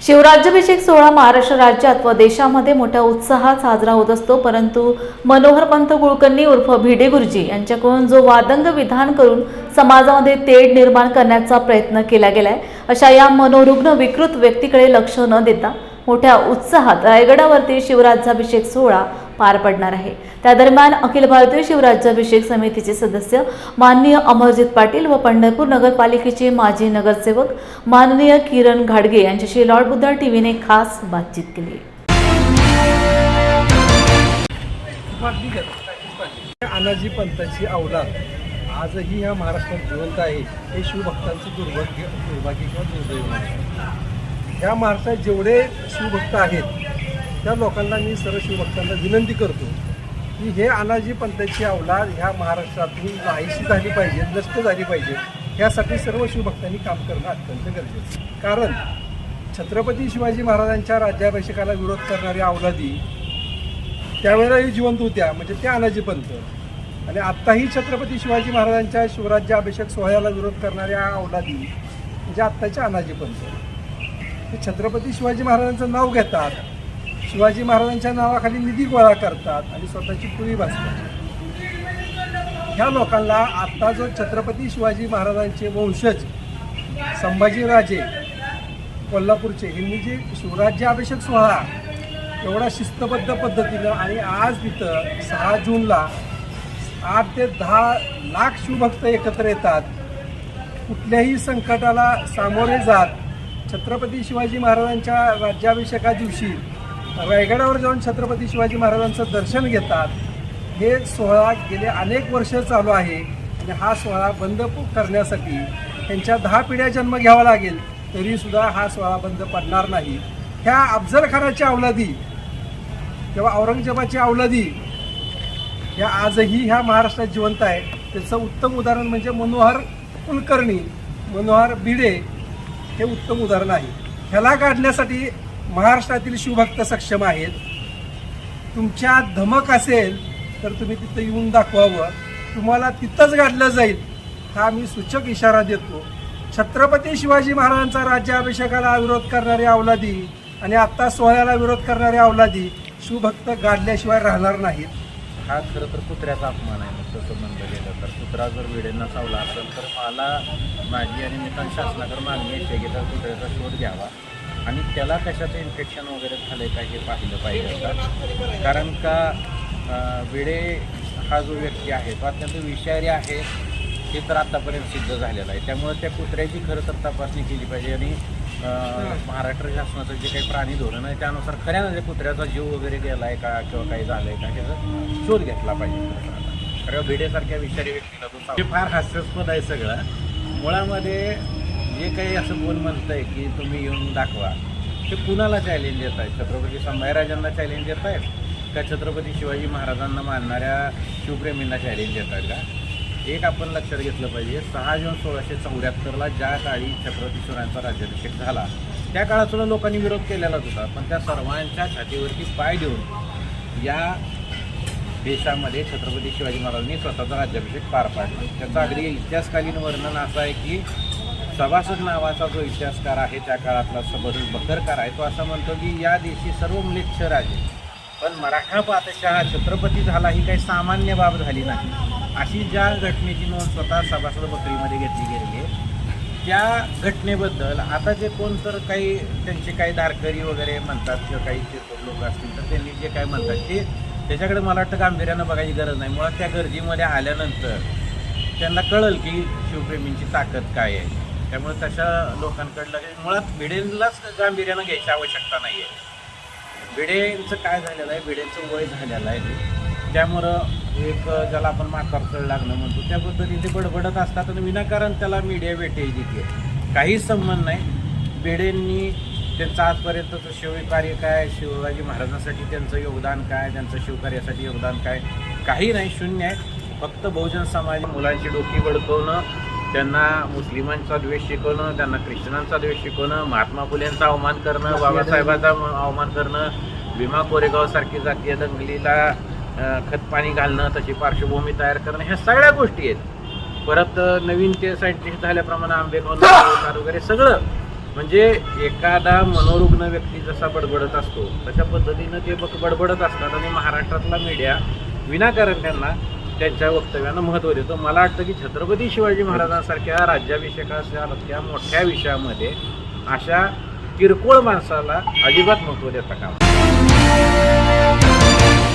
शिवराज्याभिषेक सोहळा महाराष्ट्र राज्यात व देशामध्ये मोठ्या उत्साहात साजरा होत असतो परंतु मनोहर पंत कुलकर्णी उर्फ भिडे गुरुजी यांच्याकडून जो वादंग विधान करून समाजामध्ये तेढ निर्माण करण्याचा प्रयत्न केला गेलाय अशा या मनोरुग्ण विकृत व्यक्तीकडे लक्ष न देता मोठ्या उत्साहात रायगडावरती शिवराज्याभिषेक सोहळा पार पडणार आहे. त्या दरम्यान अखिल भारतीय शिवराज्याभिषेक समितीचे सदस्य माननीय अमरजित पाटील व पंढरपूर नगरपालिकेचे माजी नगरसेवक माननीय किरण घाडगे यांच्याशी लॉर्ड बुद्धा टीव्हीने खास बातचीत केली. अनाजी पंतांची अवलाद आजही या महाराष्ट्रात जिवंत आहे हे शिवभक्तांचं दुर्भाग्य दुर्भाग्य किंवा दुर्दैव आहे या महाराष्ट्रात जेवढे शिवभक्त आहेत त्या लोकांना मी सर्व शिवभक्तांना विनंती करतो की हे अनाजी पंथाची अवलाद ह्या महाराष्ट्रातून नाहीशी झाली पाहिजे नष्ट झाली पाहिजे यासाठी सर्व शिवभक्तांनी काम करणं अत्यंत गरजेचं आहे. कारण छत्रपती शिवाजी महाराजांच्या राज्याभिषेकाला विरोध करणाऱ्या अवलादी त्यावेळेलाही जिवंत होत्या म्हणजे त्या अनाजी पंत आणि आत्ताही छत्रपती शिवाजी महाराजांच्या शिवराज्याभिषेक सोहळ्याला विरोध करणाऱ्या अवलादी म्हणजे आत्ताच्या अनाजी पंत ते छत्रपती शिवाजी महाराजांचं नाव घेतात शिवाजी महाराजांच्या नावाखाली निधी गोळा करतात आणि स्वतःची पुरी भासतात ह्या लोकांना आत्ता जो छत्रपती शिवाजी महाराजांचे वंशज संभाजीराजे कोल्हापूरचे यांनी जे शिवराज्याभिषेक सोहळा एवढा शिस्तबद्ध पद्धतीनं आणि आज तिथं सहा जूनला आठ ते दहा लाख शिवभक्त एकत्र येतात. कुठल्याही संकटाला सामोरे जात छत्रपती शिवाजी महाराजांच्या राज्याभिषेका दिवशी रायगडावर जाऊन छत्रपती शिवाजी महाराजांचं दर्शन घेतात. हे सोहळा गेले अनेक वर्ष चालू आहे. आणि हा सोहळा बंद करण्यासाठी त्यांच्या दहा पिढ्या जन्म घ्यावा लागेल. तरीसुद्धा हा सोहळा बंद पडणार नाही. ह्या अफजलखानाच्या अवलादी किंवा औरंगजेबाची अवलादी ह्या आजही ह्या महाराष्ट्रात जिवंत आहे. त्याचं उत्तम उदाहरण म्हणजे मनोहर कुलकर्णी मनोहर भिडे हे उत्तम उदाहरण आहे. ह्याला काढण्यासाठी महाराष्ट्रातील शिवभक्त सक्षम आहेत. तुमच्या धमक असेल तर तुम्ही तिथं येऊन दाखवावं. तुम्हाला तिथंच गाडलं जाईल हा मी सूचक इशारा देतो. छत्रपती शिवाजी महाराजांचा राज्याभिषेकाला विरोध करणारे अवलादी आणि आत्ता सोहळ्याला विरोध करणारे अवलादी शिवभक्त गाडल्याशिवाय राहणार नाहीत. हा खरं तर कुत्र्याचा अपमान आहे मग तसं म्हणलं गेलं तर. कुत्रा जर वेळेनं चावला असेल तर मला माझी आणि मित्रां शासनाकडे मागणी येते की त्या कुत्र्याचा शोध घ्यावा. आणि त्याला कशाचं इन्फेक्शन वगैरे झालं आहे का हे पाहिलं पाहिजे आता कारण का वेडे हा जो व्यक्ती आहे तो अत्यंत विषारी आहे हे तर आत्तापर्यंत सिद्ध झालेलं आहे. त्यामुळे त्या कुत्र्याची खरं तर तपासणी केली पाहिजे आणि महाराष्ट्र शासनाचं जे काही प्राणी धोरण आहे त्यानुसार खऱ्यानं त्या कुत्र्याचा जीव वगैरे गेला आहे का किंवा काही झालं आहे का ह्याचा शोध घेतला पाहिजे. खरं भिडेसारख्या विषारी व्यक्तीला तो फार हास्यास्पद आहे सगळं. मुळामध्ये जे काही असं कोण म्हणतंय की तुम्ही येऊन दाखवा ते कुणाला चॅलेंज देत आहेत? छत्रपती संभाजीराजांना चॅलेंज देत आहेत? का छत्रपती शिवाजी महाराजांना मानणाऱ्या शिवप्रेमींना चॅलेंज देत आहेत का? एक आपण लक्षात घेतलं पाहिजे सहा जून सोळाशे चौऱ्याहत्तरला ज्या काळी छत्रपती शिवरायांचा राज्याभिषेक झाला त्या काळात सुद्धा लोकांनी विरोध केलेलाच होता पण त्या सर्वांच्या छातीवरती पाय देऊन या देशामध्ये छत्रपती शिवाजी महाराजांनी स्वतःचा राज्याभिषेक पार पाडला. त्याचं अगदी इतिहासकालीन वर्णन असं आहे की सभासद नावाचा जो इतिहासकार आहे त्या काळातला सबरुल बकरकार आहे तो असं म्हणतो की या देशी सर्व म्लेच्छ राजे पण मराठा पातशाह छत्रपती झाला ही काही सामान्य बाब झाली नाही. अशी ज्या घटनेची नोंद स्वतः सभासद बकरीमध्ये घेतली गेलेली आहे त्या घटनेबद्दल आता जे कोण तर काही त्यांचे काही धारकरी वगैरे म्हणतात किंवा काही लोक असतील तर त्यांनी जे काय म्हणतात ते त्याच्याकडे मला वाटतं गांभीर्यानं बघायची गरज नाही. मुळात त्या गर्दीमध्ये आल्यानंतर त्यांना कळल की शिवप्रेमींची ताकद काय आहे. त्यामुळे तशा लोकांकडलं मुळात भिडेंलाच गांभीर्यानं घ्यायची आवश्यकता नाही आहे भिडेंचं काय झालेलं आहे? भिडेंचं वय झालेलं आहे. त्यामुळं एक ज्याला आपण माकार लागणं म्हणतो त्या पद्धतीने ते बडबडत असतात आणि विनाकारण त्याला मीडिया भेटेल देते काहीच संबंध नाही. भिडेंनी त्यांचं आजपर्यंतचं शिवकार्य काय? शिवाजी महाराजांसाठी त्यांचं योगदान काय? त्यांचं शिवकार्यासाठी योगदान काय? काही नाही शून्य आहे. फक्त बहुजन समाज मुलांची डोकी बडकवणं त्यांना मुस्लिमांचा द्वेष शिकवणं त्यांना ख्रिश्चनांचा द्वेष शिकवणं महात्मा फुलेंचा अवमान करणं बाबासाहेबांचा अवमान करणं भीमा कोरेगाव सारखी जातीय दंगलीला खतपाणी घालणं तशी पार्श्वभूमी तयार करणं ह्या सगळ्या गोष्टी आहेत. परत नवीन ते सायंटिस्ट झाल्याप्रमाणे आंबेगाव वगैरे सगळं. म्हणजे एखादा मनोरुग्ण व्यक्ती जसा बडबडत असतो तशा पद्धतीनं ते बडबडत असतात आणि महाराष्ट्रातला मीडिया विनाकारण त्यांना त्यांच्या वक्तव्यानं महत्त्व देतो. मला वाटतं की छत्रपती शिवाजी महाराजांसारख्या राज्याभिषेकासारख्या मोठ्या विषयामध्ये अशा किरकोळ माणसाला अजिबात महत्त्व देता का